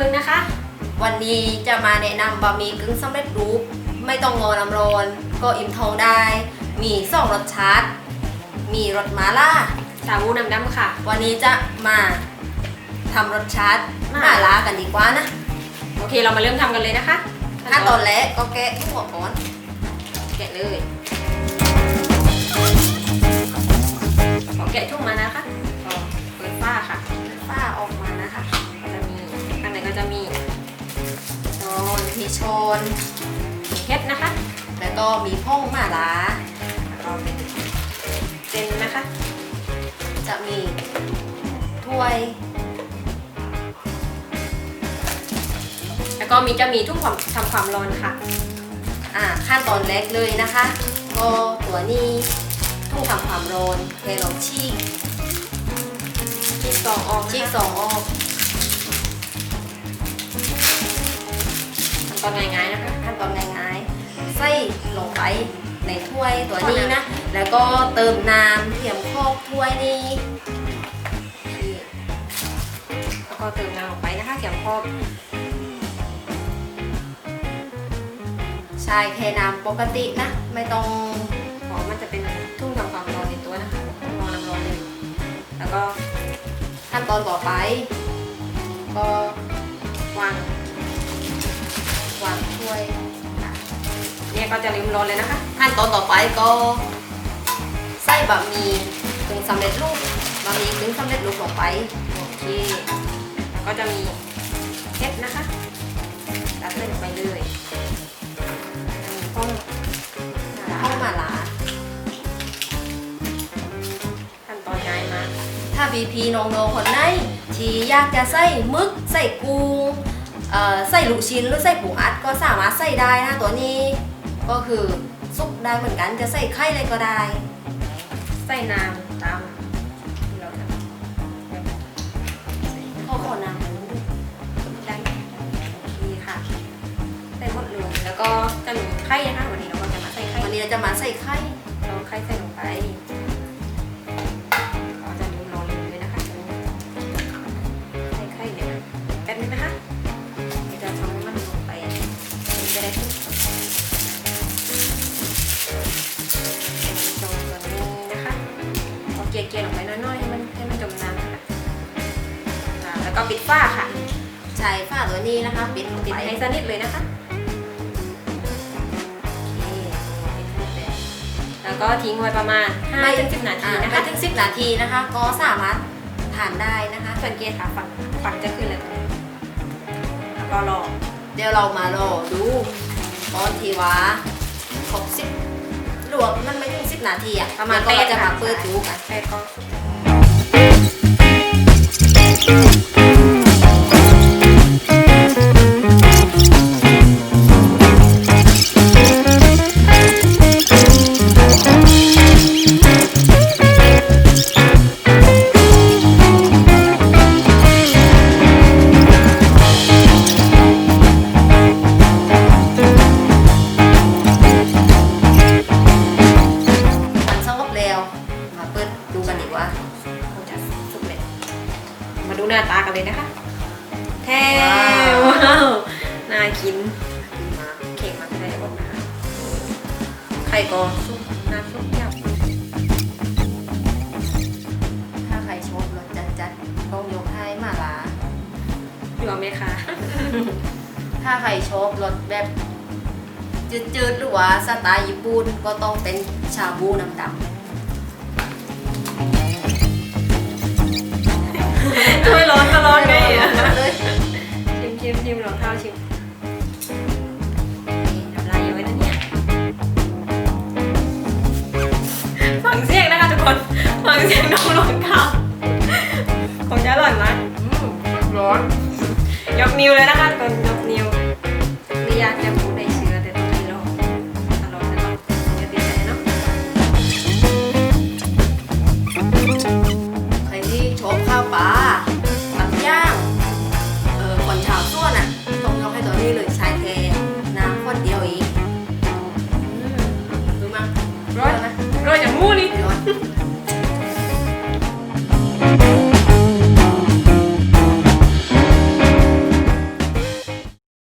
พึ่งนะคะ วันนี้จะมาแนะนำบะหมี่กึ่งสำเร็จรูป ไม่ต้องงอน้ำร้อน ก็อิ่มท้องได้ มีสองรสชาติ มีรสมาล่า สาวูน้ำดำค่ะ วันนี้จะมาทำรสชาติมามาล่ากันดีกว่านะ โอเคเรามาเริ่มทำกันเลยนะคะขั้นตอนแรกก็แกะหัวก่อนแกะเลยขอแกะทุ่งมานะคะ อนมีชนเฮ็ดนะคะ แล้วก็มีพ่องมาล่าแล้วก็เป็นเจนนะคะ จะมีถ้วย แล้วก็มีจะมีทุ่งความทำความร้อนค่ะ อ่าขั้นตอนแรกเลยนะคะก็ตัวนี้ทุ่งทำความร้อนเทลงชีกที่สองออกชีกสองออก ตอนง่ายๆนะคะขั้นตอนง่ายๆใส่ลงไปในถ้วยตัวนี้นะ แล้วก็เติมน้ำเทียมครอบถ้วยนี้แล้วก็เติมน้ำลงไปนะคะเกี่ยวพอบใช้แค่น้ำปกตินะ ไม่ต้องเพราะมันจะเป็นทุ่งทำความร้อนในตัวนะคะต้องรอน้ำร้อนเลยแล้วก็ขั้นตอนต่อไป ก็วาง วางถ้วยเนี่ยก็จะลืมร้อนเลยนะคะขั้นตอนต่อไปก็ใส่บะหมี่กึ่งสำเร็จรูปบะหมี่กึ่งสำเร็จรูปลงไปโอเคแล้วก็จะมีเฮ็ดนะคะตัดเส้นไปเลยจะมีข้องข้ามาลาขั้นตอนง่ายมากถ้า BP น้องๆคนไหนที่อยากจะใส่มึกใส่กุ้ง ใส่ลูกชิ้นหรือใส่ปูอัดก็สามารถใส่ได้นะตัวนี้ ก็คือซุปได้เหมือนกันจะใส่ไข่เลยก็ได้ ใส่น้ำตามที่เราทำแบบข้อขอน้ำมันด้วยได้โอเคค่ะใส่หมดเลยแล้วก็จะมีไข่นะคะวันนี้เราก็จะมาใส่ไข่วันนี้เราจะมาใส่ไข่เราไข่ใส่ลงไป เอาเกลี่ยๆลงไปน้อยๆให้มันให้มันจมน้ำค่ะอ่าแล้วก็ปิดฝ้าค่ะ ใช้ฝ้าตัวนี้นะคะ ปิดลงปิดไปให้สนิทเลยนะคะโอเคปิดให้เสร็จแล้วก็ทิ้งไว้ประมาณ5-10นาทีอ่านะไม่คะ ถึง10นาทีนะคะ ก็สามารถทานได้นะคะ สังเกตค่ะฝั่งฝั่งจะขึ้นเลยตรงนี้แล้วก็รอ เดี๋ยวเรามารอดูตอนที่ว่าครบสิบ หรือว่ามันไม่ถึงสิบนาทีอะประมาณแล้วก็เราจะค่มาเปิดดูกัน แปดก็มันส หน้าตากันเลยนะคะ แท้ว้าวว้าวน่ากินมาเค้กมาได้หมดนะคะไข่ก็ซุปน้ำซุปยถ้าใครชอบรสจัดๆต้องยกให้มาลาำอยู่ไหมคะถ้าใครชอบรสแบบจืดๆหรือว่าสไตล์ญี่ปุ่นก็ต้องเป็นชาบูน้ำดำ ไม่ร้อนก็ร้อนไงอะเลยชิมชิมชิมรองเท้าชิมทำลายอยู่ไว้นะเนี่ยฟังเสียงนะคะทุกคนฟังเสียงน้องรองเท้าคงจะอร่อยมากร้อน ยกนิ้วเลยนะคะทุกคนยกนิ้วไม่อยากจะพู